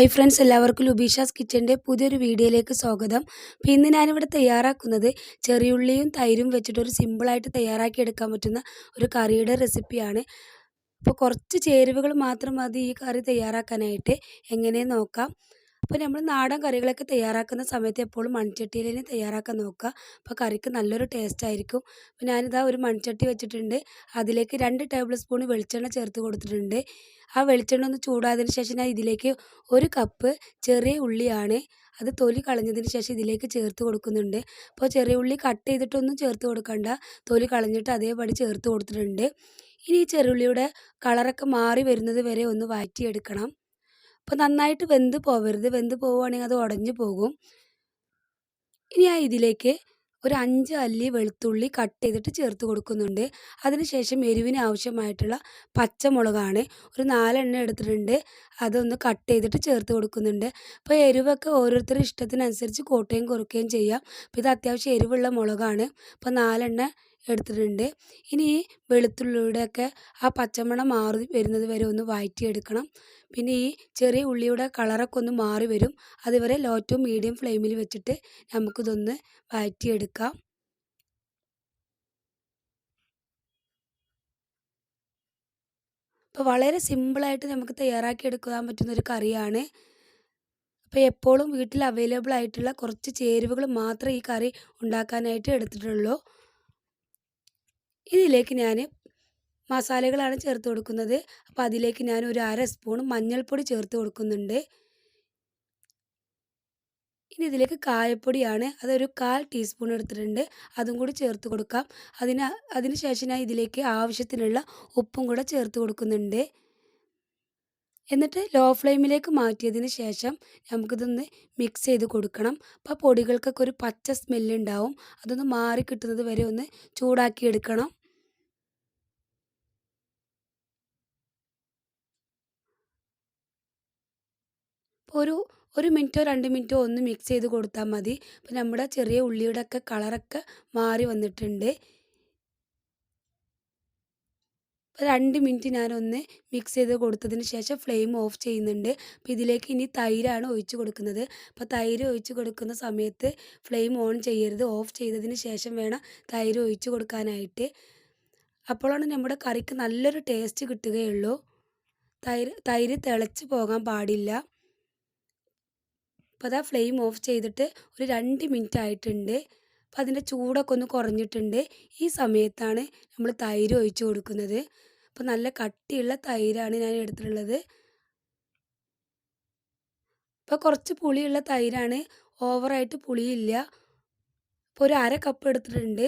Hi friends എല്ലാവർക്കും ലുബീഷാസ് കിച്ചന്റെ പുതിയൊരു വീഡിയോയിലേക്ക് സ്വാഗതം. അപ്പോൾ ഇന്ന് ഞാനിവിടെ തയ്യാറാക്കുന്നത് ചെറിയുള്ളിയും തൈരും വെച്ചിട്ട് ഒരു സിമ്പിളായിട്ട് തയ്യാറാക്കിയെടുക്കാൻ പറ്റുന്ന ഒരു കറിയുടെ റെസിപ്പിയാണ് അപ്പോൾ കുറച്ച് ചേരുവകൾ മാത്രം മതി ഈ കറി തയ്യാറാക്കാനായിട്ട്. എങ്ങനെ നോക്കാം. അപ്പോൾ നമ്മൾ നാടൻ കറികളൊക്കെ തയ്യാറാക്കുന്ന സമയത്ത് എപ്പോഴും മൺചട്ടിയിൽ തന്നെ തയ്യാറാക്കാൻ നോക്കുക. അപ്പോൾ കറിക്ക് നല്ലൊരു ടേസ്റ്റ് ആയിരിക്കും. അപ്പോൾ ഞാനിതാ ഒരു മൺചട്ടി വെച്ചിട്ടുണ്ട്. അതിലേക്ക് രണ്ട് ടേബിൾ സ്പൂൺ വെളിച്ചെണ്ണ ചേർത്ത് കൊടുത്തിട്ടുണ്ട്. ആ വെളിച്ചെണ്ണ ഒന്ന് ചൂടാതിന് ശേഷം ഞാൻ ഇതിലേക്ക് ഒരു കപ്പ് ചെറിയ ഉള്ളിയാണ് അത് തൊലി കളഞ്ഞതിന് ശേഷം ഇതിലേക്ക് ചേർത്ത് കൊടുക്കുന്നുണ്ട്. അപ്പോൾ ചെറിയ ഉള്ളി കട്ട് ചെയ്തിട്ടൊന്നും ചേർത്ത് കൊടുക്കണ്ട. തൊലി കളഞ്ഞിട്ട് അതേപടി ചേർത്ത് കൊടുത്തിട്ടുണ്ട്. ഇനി ഈ ചെറുള്ളിയുടെ കളറൊക്കെ മാറി വരുന്നത് വരെ ഒന്ന് വഴറ്റിയെടുക്കണം. അപ്പോൾ നന്നായിട്ട് വെന്ത് പോവരുത്. വെന്ത് പോവുകയാണെങ്കിൽ അത് ഉടഞ്ഞു പോകും. ഇനി ആ ഇതിലേക്ക് ഒരു അഞ്ച് അല്ലി വെളുത്തുള്ളി കട്ട് ചെയ്തിട്ട് ചേർത്ത് കൊടുക്കുന്നുണ്ട്. അതിനുശേഷം എരിവിന് ആവശ്യമായിട്ടുള്ള പച്ചമുളകാണ്. ഒരു നാലെണ്ണ എടുത്തിട്ടുണ്ട്. അതൊന്ന് കട്ട് ചെയ്തിട്ട് ചേർത്ത് കൊടുക്കുന്നുണ്ട്. അപ്പോൾ എരിവൊക്കെ ഓരോരുത്തരുടെ ഇഷ്ടത്തിനനുസരിച്ച് കൂട്ടുകയും കുറയ്ക്കുകയും ചെയ്യാം. അപ്പോൾ ഇത് അത്യാവശ്യം എരിവുള്ള മുളകാണ്. അപ്പോൾ നാലെണ്ണ എടുത്തിട്ടുണ്ട്. ഇനി ഈ വെളുത്തുള്ളിയുടെയൊക്കെ ആ പച്ചമണം മാറി വരുന്നത് വരെ ഒന്ന് വഴറ്റിയെടുക്കണം. പിന്നെ ഈ ചെറിയ ഉള്ളിയുടെ കളറൊക്കെ ഒന്ന് മാറി വരും. അതുവരെ ലോ ടു മീഡിയം ഫ്ലെയിമിൽ വെച്ചിട്ട് നമുക്കിതൊന്ന് വഴറ്റിയെടുക്കാം. അപ്പോൾ വളരെ സിമ്പിളായിട്ട് നമുക്ക് തയ്യാറാക്കി എടുക്കാൻ പറ്റുന്ന ഒരു കറിയാണ്. അപ്പോൾ എപ്പോഴും വീട്ടിൽ അവൈലബിൾ ആയിട്ടുള്ള കുറച്ച് ചേരുവകൾ മാത്രമേ ഈ കറി ഉണ്ടാക്കാനായിട്ട് എടുത്തിട്ടുള്ളൂ. ഇതിലേക്ക് ഞാൻ മസാലകളാണ് ചേർത്ത് കൊടുക്കുന്നത്. അപ്പോൾ അതിലേക്ക് ഞാൻ ഒരു അര സ്പൂൺ മഞ്ഞൾപ്പൊടി ചേർത്ത് കൊടുക്കുന്നുണ്ട്. ഇനി ഇതിലേക്ക് കായപ്പൊടിയാണ്. അതൊരു കാൽ ടീസ്പൂൺ എടുത്തിട്ടുണ്ട്. അതും കൂടി ചേർത്ത് കൊടുക്കാം. അതിന് അതിന് ശേഷം ഞാൻ ഇതിലേക്ക് ആവശ്യത്തിനുള്ള ഉപ്പും കൂടെ ചേർത്ത് കൊടുക്കുന്നുണ്ട്. എന്നിട്ട് ലോ ഫ്ലെയിമിലേക്ക് മാറ്റിയതിന് ശേഷം നമുക്കിതൊന്ന് മിക്സ് ചെയ്ത് കൊടുക്കണം. അപ്പോൾ പൊടികൾക്കൊക്കെ ഒരു പച്ച സ്മെല്ലുണ്ടാവും അതൊന്ന് മാറി കിട്ടുന്നത് വരെ ഒന്ന് ചൂടാക്കി എടുക്കണം. അപ്പോൾ ഒരു ഒരു മിനിറ്റോ രണ്ട് മിനിറ്റോ ഒന്ന് മിക്സ് ചെയ്ത് കൊടുത്താൽ മതി. അപ്പോൾ നമ്മുടെ ചെറിയ ഉള്ളിയുടെ ഒക്കെ കളറൊക്കെ മാറി വന്നിട്ടുണ്ട്. രണ്ട് മിനിറ്റ് ഞാനൊന്ന് മിക്സ് ചെയ്ത് കൊടുത്തതിന് ശേഷം ഫ്ലെയിം ഓഫ് ചെയ്യുന്നുണ്ട്. അപ്പോൾ ഇതിലേക്ക് ഇനി തൈരാണ് ഒഴിച്ചു കൊടുക്കുന്നത്. അപ്പോൾ തൈര് ഒഴിച്ച് കൊടുക്കുന്ന സമയത്ത് ഫ്ലെയിം ഓൺ ചെയ്യരുത്. ഓഫ് ചെയ്തതിന് ശേഷം വേണം തൈര് ഒഴിച്ചു കൊടുക്കാനായിട്ട്. അപ്പോഴാണ് നമ്മുടെ കറിക്ക് നല്ലൊരു ടേസ്റ്റ് കിട്ടുകയുള്ളൂ. തൈര് തൈര് തിളച്ച് പോകാൻ പാടില്ല. അപ്പോൾ അതാ ഫ്ലെയിം ഓഫ് ചെയ്തിട്ട് ഒരു രണ്ട് മിനിറ്റ് ആയിട്ടുണ്ട്. അപ്പോൾ അതിന്റെ ചൂടൊക്കെ ഒന്ന് കുറഞ്ഞിട്ടുണ്ട്. ഈ സമയത്താണ് നമ്മൾ തൈര് ഒഴിച്ച് കൊടുക്കുന്നത്. അപ്പോൾ നല്ല കട്ടിയുള്ള തൈരാണ് ഞാൻ എടുത്തിട്ടുള്ളത്. അപ്പോൾ കുറച്ച് പുളിയുള്ള തൈരാണ്. ഓവറായിട്ട് പുളിയില്ല. അപ്പോൾ ഒരു അര കപ്പ് എടുത്തിട്ടുണ്ട്.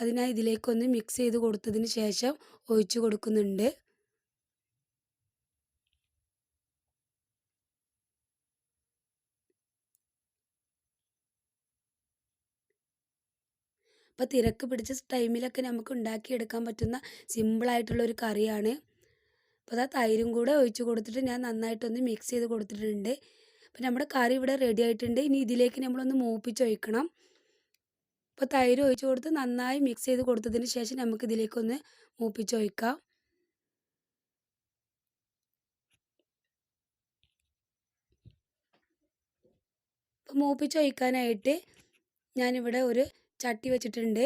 അതിനായി ഇതിലേക്കൊന്ന് മിക്സ് ചെയ്ത് കൊടുത്തതിന് ശേഷം ഒഴിച്ച് കൊടുക്കുന്നുണ്ട്. അപ്പോൾ തിരക്ക് പിടിച്ച ടൈമിലൊക്കെ നമുക്ക് ഉണ്ടാക്കിയെടുക്കാൻ പറ്റുന്ന സിമ്പിളായിട്ടുള്ള ഒരു കറിയാണ്. അപ്പോൾ അതാ തൈരും കൂടെ ഒഴിച്ച് കൊടുത്തിട്ട് ഞാൻ നന്നായിട്ടൊന്ന് മിക്സ് ചെയ്ത് കൊടുത്തിട്ടുണ്ട്. അപ്പോൾ നമ്മുടെ കറി ഇവിടെ റെഡി ആയിട്ടുണ്ട്. ഇനി ഇതിലേക്ക് നമ്മളൊന്ന് മൂപ്പിച്ചൊഴിക്കണം. അപ്പോൾ തൈര് ഒഴിച്ച് കൊടുത്ത് നന്നായി മിക്സ് ചെയ്ത് കൊടുത്തതിന് ശേഷം നമുക്ക് ഇതിലേക്കൊന്ന് മൂപ്പിച്ചൊഴിക്കാം. അപ്പോൾ മൂപ്പിച്ചൊഴിക്കാനായിട്ട് ഞാനിവിടെ ഒരു ചട്ടി വെച്ചിട്ടുണ്ട്.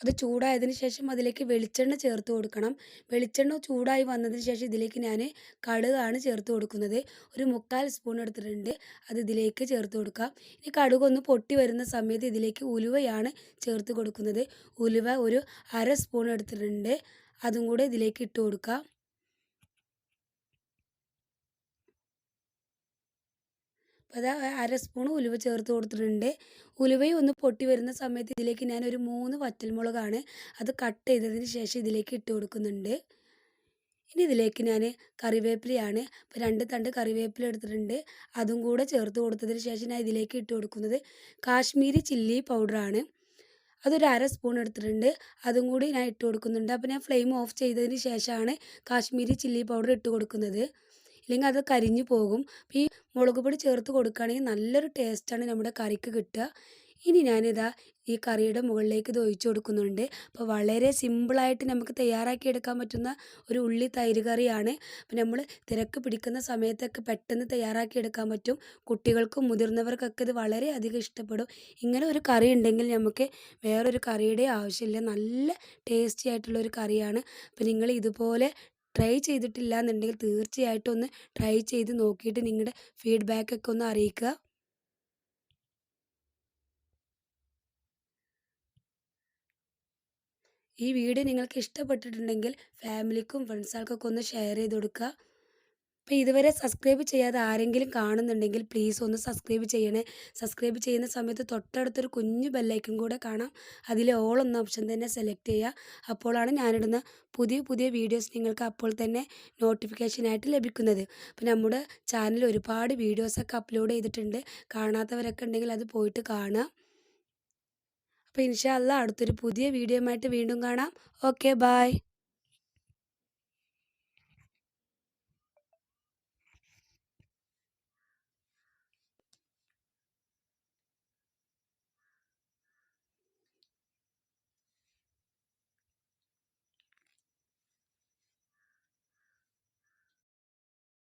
അത് ചൂടായതിന് ശേഷം അതിലേക്ക് വെളിച്ചെണ്ണ ചേർത്ത് കൊടുക്കണം. വെളിച്ചെണ്ണ ചൂടായി വന്നതിന് ശേഷം ഇതിലേക്ക് ഞാൻ കടുകാണ് ചേർത്ത് കൊടുക്കുന്നത്. ഒരു മുക്കാൽ സ്പൂൺ എടുത്തിട്ടുണ്ട്. അത് ഇതിലേക്ക് ചേർത്ത് കൊടുക്കാം. ഇനി കടുകൊന്ന് പൊട്ടി വരുന്ന സമയത്ത് ഇതിലേക്ക് ഉലുവയാണ് ചേർത്ത് കൊടുക്കുന്നത്. ഉലുവ ഒരു അര സ്പൂൺ എടുത്തിട്ടുണ്ട്. അതും കൂടെ ഇതിലേക്ക് ഇട്ട് കൊടുക്കാം. അത് അര സ്പൂൺ ഉലുവ ചേർത്ത് കൊടുത്തിട്ടുണ്ട്. ഉലുവയും ഒന്ന് പൊട്ടി വരുന്ന സമയത്ത് ഇതിലേക്ക് ഞാൻ ഒരു മൂന്ന് വറ്റൽമുളകാണ് അത് കട്ട് ചെയ്തതിന് ശേഷം ഇതിലേക്ക് ഇട്ട് കൊടുക്കുന്നുണ്ട്. ഇനി ഇതിലേക്ക് ഞാൻ കറിവേപ്പിലയാണ്. അപ്പോൾ രണ്ട് തണ്ട് കറിവേപ്പില എടുത്തിട്ടുണ്ട്. അതും കൂടെ ചേർത്ത് കൊടുത്തതിന് ശേഷം ഞാൻ ഇതിലേക്ക് ഇട്ട് കൊടുക്കുന്നത് കാശ്മീരി ചില്ലി പൗഡറാണ്. അതൊരു അര സ്പൂൺ എടുത്തിട്ടുണ്ട്. അതും കൂടി ഞാൻ ഇട്ട് കൊടുക്കുന്നുണ്ട്. അപ്പോൾ ഞാൻ ഫ്ലെയിം ഓഫ് ചെയ്തതിന് ശേഷമാണ് കാശ്മീരി ചില്ലി പൗഡർ ഇട്ട് കൊടുക്കുന്നത്. ഇല്ലെങ്കിൽ അത് കരിഞ്ഞു പോകും. ഈ മുളക് പൊടി ചേർത്ത് കൊടുക്കുകയാണെങ്കിൽ നല്ലൊരു ടേസ്റ്റാണ് നമ്മുടെ കറിക്ക് കിട്ടുക. ഇനി ഞാനിതാ ഈ കറിയുടെ മുകളിലേക്ക് ഇത് കൊടുക്കുന്നുണ്ട്. അപ്പോൾ വളരെ സിമ്പിളായിട്ട് നമുക്ക് തയ്യാറാക്കി എടുക്കാൻ പറ്റുന്ന ഒരു ഉള്ളി തൈര് കറിയാണ്. അപ്പോൾ നമ്മൾ തിരക്ക് പിടിക്കുന്ന സമയത്തൊക്കെ പെട്ടെന്ന് തയ്യാറാക്കി എടുക്കാൻ പറ്റും. കുട്ടികൾക്കും മുതിർന്നവർക്കൊക്കെ ഇത് വളരെയധികം ഇഷ്ടപ്പെടും. ഇങ്ങനെ ഒരു കറി ഉണ്ടെങ്കിൽ നമുക്ക് വേറൊരു കറിയുടെ ആവശ്യമില്ല. നല്ല ടേസ്റ്റി ആയിട്ടുള്ള ഒരു കറിയാണ്. അപ്പോൾ നിങ്ങൾ ഇതുപോലെ ട്രൈ ചെയ്തിട്ടില്ല എന്നുണ്ടെങ്കിൽ തീർച്ചയായിട്ടും ഒന്ന് ട്രൈ ചെയ്ത് നോക്കിയിട്ട് നിങ്ങളുടെ ഫീഡ്ബാക്കൊക്കെ ഒന്ന് അറിയിക്കുക. ഈ വീഡിയോ നിങ്ങൾക്ക് ഇഷ്ടപ്പെട്ടിട്ടുണ്ടെങ്കിൽ ഫാമിലിക്കും ഫ്രണ്ട്സുകൾക്കൊക്കെ ഒന്ന് ഷെയർ ചെയ്ത് കൊടുക്കുക. അപ്പോൾ ഇതുവരെ സബ്സ്ക്രൈബ് ചെയ്യാതെ ആരെങ്കിലും കാണുന്നുണ്ടെങ്കിൽ പ്ലീസ് ഒന്ന് സബ്സ്ക്രൈബ് ചെയ്യണേ. സബ്സ്ക്രൈബ് ചെയ്യുന്ന സമയത്ത് തൊട്ടടുത്തൊരു കുഞ്ഞു ബെല്ലൈക്കൺ കൂടെ കാണാം. അതിൽ ഓൾ എന്ന ഓപ്ഷൻ തന്നെ സെലക്ട് ചെയ്യുക. അപ്പോഴാണ് ഞാനിടുന്ന പുതിയ പുതിയ വീഡിയോസ് നിങ്ങൾക്ക് അപ്പോൾ തന്നെ നോട്ടിഫിക്കേഷനായിട്ട് ലഭിക്കുന്നത്. അപ്പോൾ നമ്മുടെ ചാനൽ ഒരുപാട് വീഡിയോസൊക്കെ അപ്ലോഡ് ചെയ്തിട്ടുണ്ട്. കാണാത്തവരൊക്കെ ഉണ്ടെങ്കിൽ അത് പോയിട്ട് കാണുക. അപ്പോൾ ഇൻഷാല്ല അടുത്തൊരു പുതിയ വീഡിയോ വീണ്ടും കാണാം. Okay bye